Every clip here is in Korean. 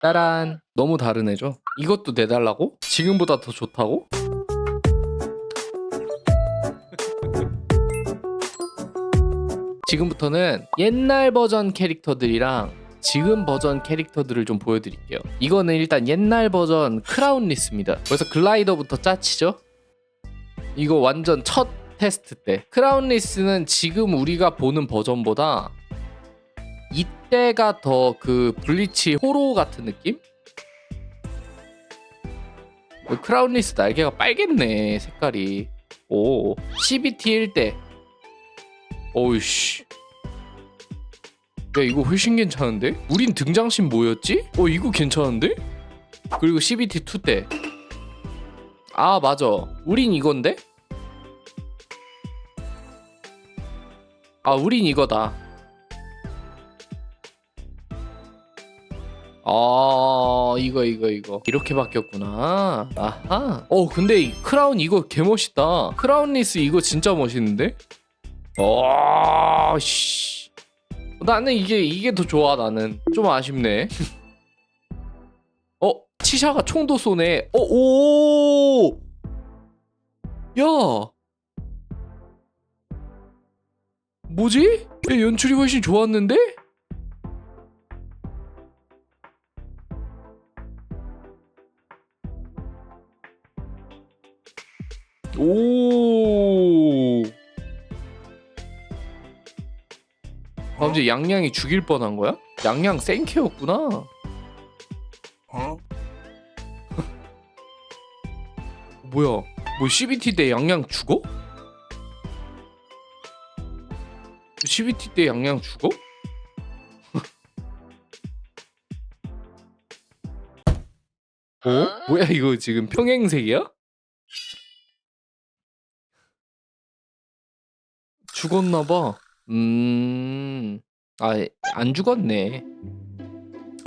따란 너무 다르네죠 이것도 내달라고? 지금보다 더 좋다고? 지금부터는 옛날 버전 캐릭터들이랑 지금 버전 캐릭터들을 좀 보여드릴게요 이거는 일단 옛날 버전 크라운 리스입니다 벌써 글라이더부터 짜치죠? 이거 완전 첫 테스트 때 크라운 리스는 지금 우리가 보는 버전보다 이때가 더 그 블리치 호로 같은 느낌? 어, 크라운 리스 날개가 빨갰네 색깔이 오 CBT 1대 어우씨 야 이거 훨씬 괜찮은데? 우린 등장신 뭐였지? 어 이거 괜찮은데? 그리고 CBT 2 때 아 맞아 우린 이건데? 아 우린 이거다 아 이거 이거 이거. 이렇게 바뀌었구나. 아하. 어 근데 이 크라운 이거 개멋있다. 크라운 리스 이거 진짜 멋있는데? 와씨. 나는 이게 이게 더 좋아 나는. 좀 아쉽네. 어 치샤가 총도 쏘네. 어오야! 뭐지? 야, 연출이 훨씬 좋았는데? 오. 아, 이제 양양이 죽일 뻔한 거야? 양양 생캐였구나. 뭐야? 뭐 CBT 때 양양 죽어? CBT 때 양양 죽어? 어? 뭐야 이거 지금 평행색이야? 죽었나 봐. 음. 아, 안 죽었네.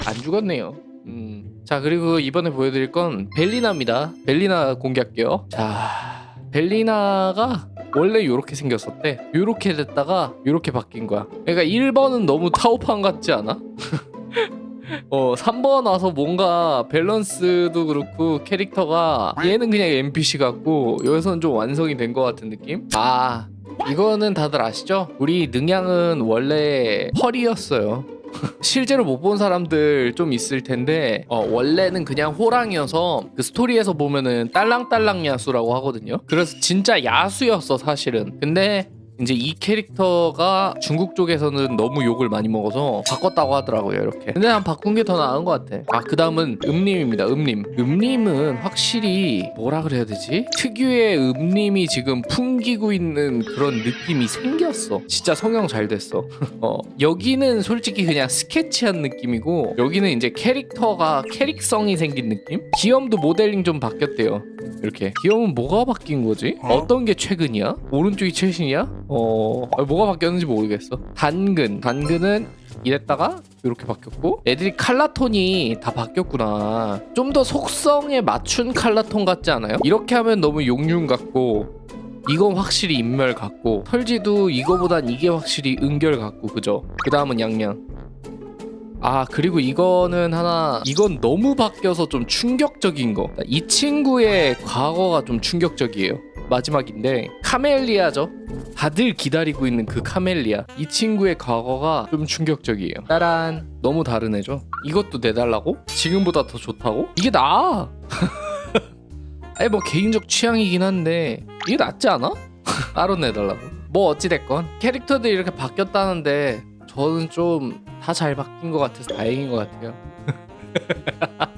안 죽었네요. 음. 자, 그리고 이번에 보여드릴 건 벨리나입니다. 벨리나 공개할게요. 자, 벨리나가 원래 요렇게 생겼었대. 요렇게 됐다가 요렇게 바뀐 거야. 그러니까 1번은 너무 타오판 같지 않아? 어, 3번 와서 뭔가 밸런스도 그렇고 캐릭터가 얘는 그냥 NPC 같고 여기서는 좀 완성이 된 것 같은 느낌? 아, 이거는 다들 아시죠? 우리 능양은 원래 펄이었어요. 실제로 못 본 사람들 좀 있을 텐데 어, 원래는 그냥 호랑이어서 그 스토리에서 보면은 딸랑딸랑 야수라고 하거든요. 그래서 진짜 야수였어 사실은. 근데 이제 이 캐릭터가 중국 쪽에서는 너무 욕을 많이 먹어서 바꿨다고 하더라고요 이렇게. 근데 난 바꾼 게 더 나은 것 같아. 아 그 다음은 음림입니다 음림 음림은 확실히 뭐라 그래야 되지? 특유의 음림이 지금 풍기고 있는 그런 느낌이 생겼어. 진짜 성형 잘 됐어. 어 여기는 솔직히 그냥 스케치한 느낌이고 여기는 이제 캐릭터가 캐릭성이 생긴 느낌? 기염도 모델링 좀 바뀌었대요 이렇게. 기염은 뭐가 바뀐 거지? 어떤 게 최근이야? 오른쪽이 최신이야? 어 아, 뭐가 바뀌었는지 모르겠어. 단근. 단근은 이랬다가 이렇게 바뀌었고 애들이 칼라톤이 다 바뀌었구나. 좀 더 속성에 맞춘 칼라톤 같지 않아요? 이렇게 하면 너무 용융 같고 이건 확실히 인멸 같고 털지도 이거보단 이게 확실히 은결 같고 그죠? 그 다음은 양양. 아 그리고 이거는 하나 이건 너무 바뀌어서 좀 충격적인 거. 이 친구의 과거가 좀 충격적이에요 마지막인데 카멜리아죠. 다들 기다리고 있는 그 카멜리아. 이 친구의 과거가 좀 충격적이에요. 따란 너무 다르네죠. 이것도 내달라고? 지금보다 더 좋다고? 이게 나아 아니 뭐 개인적 취향이긴 한데 이게 낫지 않아? 따로 내달라고. 뭐 어찌됐건 캐릭터들이 이렇게 바뀌었다는데 저는 좀 다 잘 바뀐 것 같아서 다행인 것 같아요